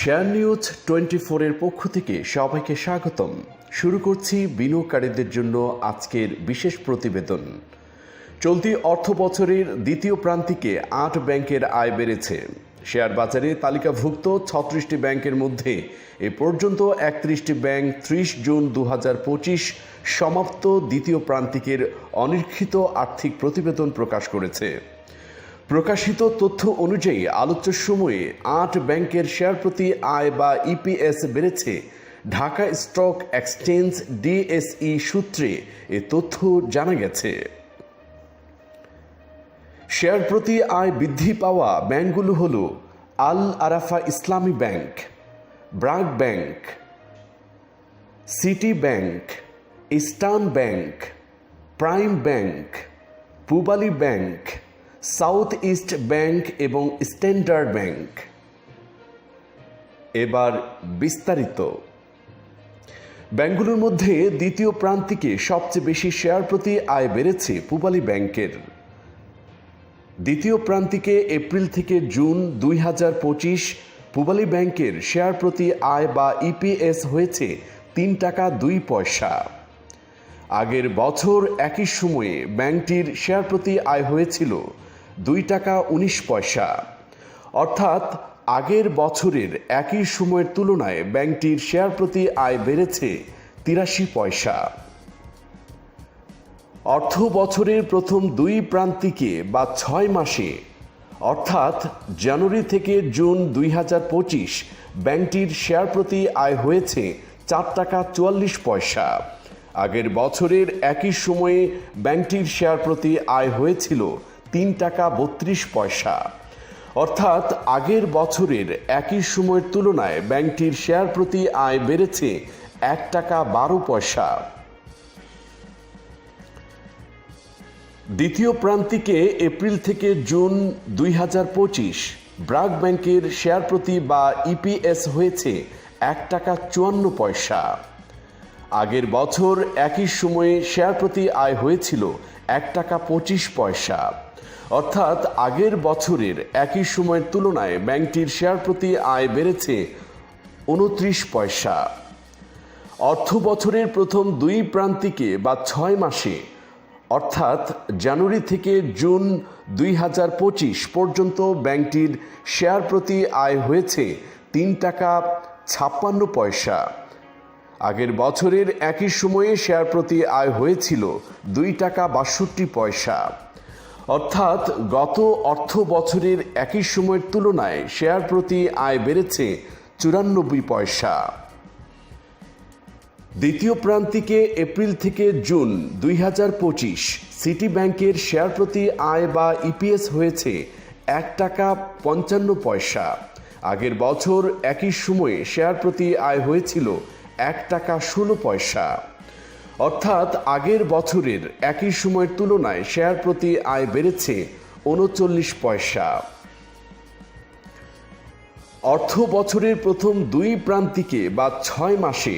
Share news twenty ফোরের পক্ষ থেকে সবাইকে স্বাগতম। শুরু করছি বিনিয়োগকারীদের জন্য আজকের বিশেষ প্রতিবেদন। চলতি অর্থ বছরের দ্বিতীয় প্রান্তিকে আট ব্যাংকের আয় বেড়েছে। শেয়ার বাজারে তালিকাভুক্ত ছত্রিশটি ব্যাংকের মধ্যে এ পর্যন্ত একত্রিশটি ব্যাংক ত্রিশ জুন দু হাজার পঁচিশ সমাপ্ত দ্বিতীয় প্রান্তিকের অনিরীক্ষিত আর্থিক প্রতিবেদন প্রকাশ করেছে। প্রকাশিত তথ্য অনুযায়ী আলোচ্য সময়ে আট ব্যাংকের শেয়ার প্রতি আয় বা ইপিএস বেড়েছে। ঢাকা স্টক এক্সচেঞ্জ ডিএসই সূত্রে এ তথ্য জানা গেছে। শেয়ার প্রতি আয় বৃদ্ধি পাওয়া ব্যাংকগুলো হল Al Arafah Islami bank BRAC bank, city bank, eastern bank, prime bank, Pubali bank south east bank এবং স্ট্যান্ডার্ড ব্যাংক। এবার বিস্তারিত। ব্যাংকগুলোর মধ্যে দ্বিতীয় প্রান্তিকে সবচেয়ে বেশি শেয়ার প্রতি আয় বেড়েছে পূবালী ব্যাংকের। দ্বিতীয় প্রান্তিকে এপ্রিল থেকে জুন দুই হাজার পঁচিশ পূবালী ব্যাংকের শেয়ার প্রতি আয় বা ইপিএস হয়েছে তিন টাকা দুই পয়সা। আগের বছর একই সময়ে ব্যাংকটির শেয়ার প্রতি আয় হয়েছিল দুই টাকা উনিশ পয়সা। অর্থাৎ, আগের বছরের একই সময়ের তুলনায় ব্যাংকটির শেয়ার প্রতি আয় বেড়েছে তিরাশি পয়সা। অর্থ বছরের প্রথম দুই প্রান্তিকে বা ছয় মাসে, অর্থাৎ জানুয়ারি থেকে জুন দুই হাজার পঁচিশ, ব্যাংকটির শেয়ার প্রতি আয় হয়েছে চার টাকা চুয়াল্লিশ পয়সা। আগের বছরের একই সময়ে ব্যাংকটির শেয়ার প্রতি আয় হয়েছিল তিন টাকা বত্রিশ পয়সা। অর্থাৎ আগের বছরের একই সময়ের তুলনায় ব্যাংকটির শেয়ার প্রতি আয় বেড়েছে এক টাকা বারো পয়সা। দ্বিতীয় প্রান্তিকে এপ্রিল থেকে জুন দুই হাজার পঁচিশ ব্রাক ব্যাংকের শেয়ার প্রতি বা ইপিএস হয়েছে এক টাকা চুয়ান্ন পয়সা। আগের বছর একই সময়ে শেয়ার প্রতি আয় হয়েছিল এক টাকা পঁচিশ পয়সা। অর্থাৎ আগের বছরের একই সময়ের তুলনায় ব্যাংকটির শেয়ার প্রতি আয় বেড়েছে উনত্রিশ পয়সা। অর্থ বছরের প্রথম দুই প্রান্তিকে বা ছয় মাসে, অর্থাৎ জানুয়ারি থেকে জুন দুই হাজার পঁচিশ পর্যন্ত ব্যাংকটির শেয়ার প্রতি আয় হয়েছে তিন টাকা ছাপ্পান্ন পয়সা। আগের বছরের একই সময়ে শেয়ার প্রতি আয় হয়েছিল দুই টাকা বাষট্টি পয়সা। অর্থাৎ গত অর্থ বছরের একই সময়ের তুলনায় শেয়ার প্রতি আয় বেড়েছে চুরানব্বই পয়সা। দ্বিতীয় প্রান্তিকে এপ্রিল থেকে জুন দুই হাজার পঁচিশ সিটি ব্যাংকের শেয়ার প্রতি আয় বা ইপিএস হয়েছে এক টাকা পঞ্চান্ন পয়সা। আগের বছর একই সময়ে শেয়ার প্রতি আয় হয়েছিল এক টাকা ষোলো পয়সা। অর্থাৎ আগের বছরের একই সময়ের তুলনায় শেয়ার প্রতি আয় বেড়েছে উনচল্লিশ পয়সা। অর্থ বছরের প্রথম দুই প্রান্তিকে বা ছয় মাসে,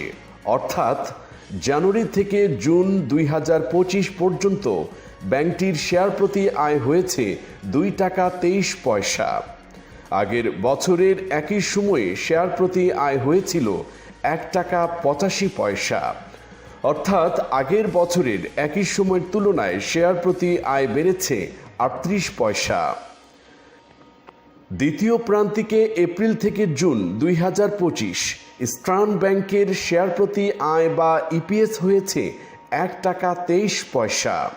অর্থাৎ জানুয়ারি থেকে জুন দুই হাজার পঁচিশ পর্যন্ত ব্যাংকটির শেয়ার প্রতি আয় হয়েছে দুই টাকা তেইশ পয়সা। আগের বছরের একই সময়ে শেয়ার প্রতি আয় হয়েছিল এক টাকা পঁচাশি পয়সা। অর্থাৎ আগের বছরের একই সময়ের তুলনায় শেয়ার প্রতি আয় বেড়েছে আটত্রিশ পয়সা। দ্বিতীয় প্রান্তিকে এপ্রিল থেকে জুন দুই হাজার পঁচিশ স্ট্রান ব্যাংকের শেয়ার প্রতি আয় বা ইপিএস হয়েছে এক টাকা তেইশ পয়সা।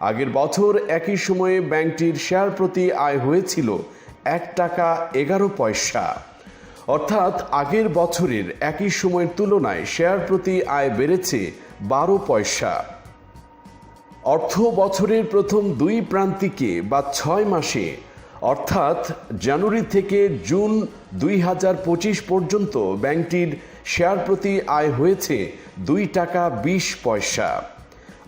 আগের বছর একই সময়ে ব্যাংকটির শেয়ার প্রতি আয় হয়েছিল এক টাকা এগারো পয়সা। অর্থাৎ আগের বছরের একই সময়ের তুলনায় শেয়ার প্রতি আয় বেড়েছে বারো পয়সা। অর্থ বছরের প্রথম দুই প্রান্তিকে বা ছয় মাসে, অর্থাৎ জানুয়ারি থেকে জুন দুই হাজার পঁচিশ পর্যন্ত ব্যাংকটির শেয়ার প্রতি আয় হয়েছে দুই টাকা বিশ পয়সা।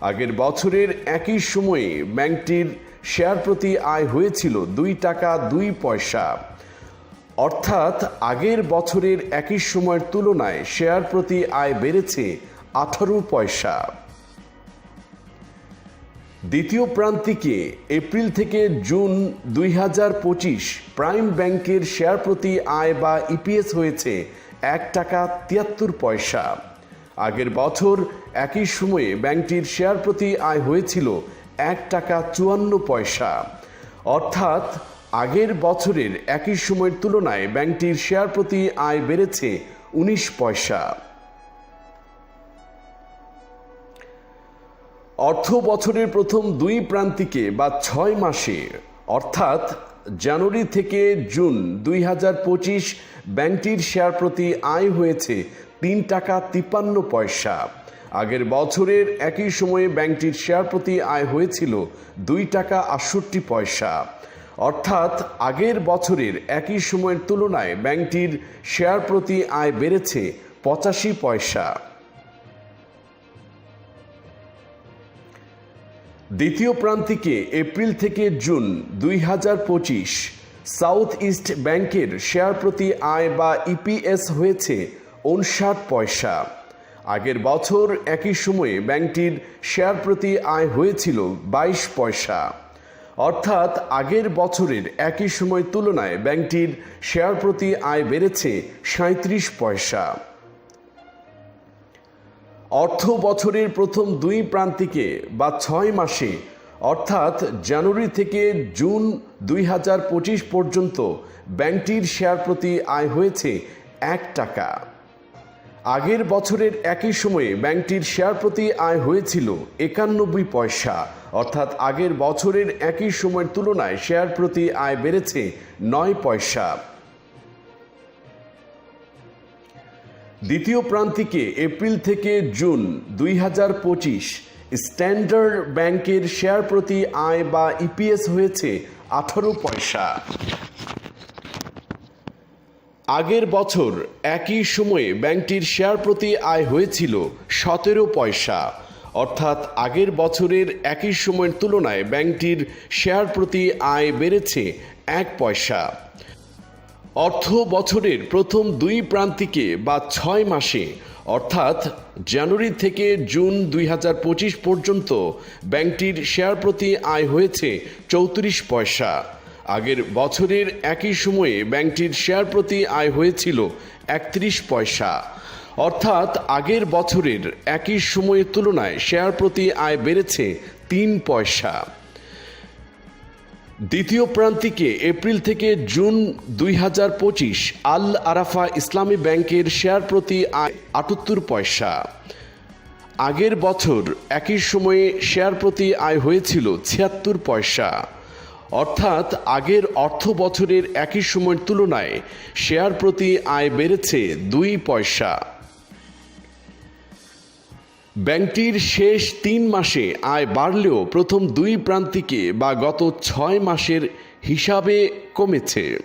আগের বছরের একই সময়ে ব্যাংকটির শেয়ার প্রতি আয় হয়েছিল দুই টাকা দুই পয়সা। অর্থাৎ আগের বছরের একই সময়ের তুলনায় শেয়ার প্রতি আয় বেড়েছে আঠারো পয়সা। দ্বিতীয় প্রান্তিকে এপ্রিল থেকে জুন দুই হাজার পঁচিশ প্রাইম ব্যাংকের শেয়ার প্রতি আয় বা ইপিএস হয়েছে এক টাকা তিয়াত্তর পয়সা। আগের বছর একই সময়ে ব্যাংকটির শেয়ার প্রতি আয় হয়েছিল এক টাকা চুয়ান্ন পয়সা। অর্থাৎ আগের বছরের একই সময়ের তুলনায় ব্যাংকটির শেয়ার প্রতি আয় বেড়েছে উনিশ পয়সা। অর্থ বছরের প্রথম দুই প্রান্তিকে বা ছয় মাসে, অর্থাৎ জানুয়ারি থেকে জুন দুই হাজার পঁচিশ ব্যাংকটির শেয়ার প্রতি আয় হয়েছে তিন টাকা তিপ্পান্ন পয়সা। আগের বছরের একই সময়ে ব্যাংকটির শেয়ার প্রতি আয় হয়েছিল দুই টাকা আটষট্টি পয়সা। অর্থাৎ আগের বছরের একই সময়ের তুলনায় ব্যাংকটির শেয়ার প্রতি আয় বেড়েছে পঁচাশি পয়সা। দ্বিতীয় প্রান্তিকে এপ্রিল থেকে জুন দুই হাজার পঁচিশ সাউথ ইস্ট ব্যাংকের শেয়ার প্রতি আয় বা ইপিএস হয়েছে উনষাট পয়সা। আগের বছর একই সময়ে ব্যাংকটির শেয়ার প্রতি আয় হয়েছিল বাইশ পয়সা। অর্থাৎ আগের বছরের একই সময় তুলনায় ব্যাংকটির শেয়ার প্রতি আয় বেড়েছে সাঁত্রিশ পয়সা। অর্থ বছরের প্রথম দুই প্রান্তিকে বা ছয় মাসে, অর্থাৎ জানুয়ারি থেকে জুন দুই হাজার পঁচিশ পর্যন্ত ব্যাংকটির শেয়ার প্রতি আয় হয়েছে এক টাকা। আগের বছরের একই সময়ে ব্যাংকটির শেয়ার প্রতি আয় হয়েছিল একানব্বই পয়সা। অর্থাৎ আগের বছরের একই সময়ের তুলনায় শেয়ার প্রতি আয় বেড়েছে নয় পয়সা। দ্বিতীয় প্রান্তিকে এপ্রিল থেকে জুন দুই হাজার পঁচিশ স্ট্যান্ডার্ড ব্যাংকের শেয়ার প্রতি আয় বা ইপিএস হয়েছে আঠারো পয়সা। আগের বছর একই সময়ে ব্যাংকটির শেয়ার প্রতি আয় হয়েছিল সতেরো পয়সা। অর্থাৎ আগের বছরের একই সময়ের তুলনায় ব্যাংকটির শেয়ার প্রতি আয় বেড়েছে এক পয়সা। অর্থ বছরের প্রথম দুই প্রান্তিকে বা ছয় মাসে, অর্থাৎ জানুয়ারি থেকে জুন দুই হাজার পঁচিশ পর্যন্ত ব্যাংকটির শেয়ার প্রতি আয় হয়েছে চৌত্রিশ পয়সা। আগের বছরের একই সময়ে ব্যাংকটির শেয়ার প্রতি আয় হয়েছিল একত্রিশ পয়সা। অর্থাৎ আগের বছরের একই সময়ের তুলনায় শেয়ার প্রতি আয় বেড়েছে তিন পয়সা। দ্বিতীয় প্রান্তিকে এপ্রিল থেকে জুন দুই হাজার পঁচিশ আল আরাফা ইসলামী ব্যাংকের শেয়ার প্রতি আয় আটাত্তর পয়সা। আগের বছর একই সময়ে শেয়ার প্রতি আয় হয়েছিল ছিয়াত্তর পয়সা। অর্থাৎ আগের অর্থ বছরের একই সময়ের তুলনায় শেয়ার প্রতি আয় বেড়েছে দুই পয়সা। ব্যাংকটির শেষ তিন মাসে আয় বাড়লেও প্রথম দুই প্রান্তিকে বা গত ছয় মাসের হিসাবে কমেছে।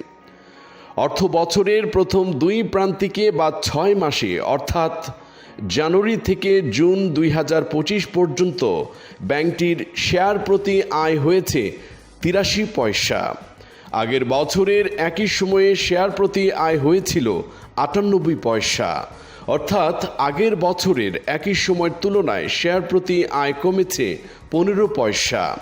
অর্থ বছরের প্রথম দুই প্রান্তিকে বা ছয় মাসে, অর্থাৎ জানুয়ারি থেকে জুন দুই হাজার পঁচিশ পর্যন্ত ব্যাংকটির শেয়ার প্রতি আয় হয়েছে তিরাশি পয়সা। আগের বছরের একই সময়ে শেয়ার প্রতি আয় হয়েছিল আটানব্বই পয়সা। অর্থাৎ আগের বছরের একই সময়ের তুলনায় শেয়ার প্রতি আয় কমেছে পনেরো পয়সা।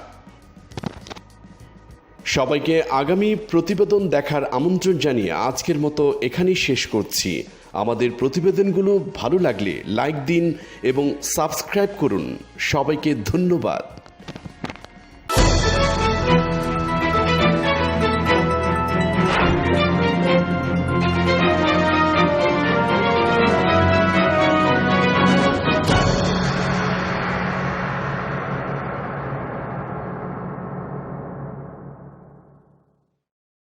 সবাইকে আগামী প্রতিবেদন দেখার আমন্ত্রণ জানিয়ে আজকের মতো এখানেই শেষ করছি। আমাদের প্রতিবেদনগুলো ভালো লাগলে লাইক দিন এবং সাবস্ক্রাইব করুন। সবাইকে ধন্যবাদ।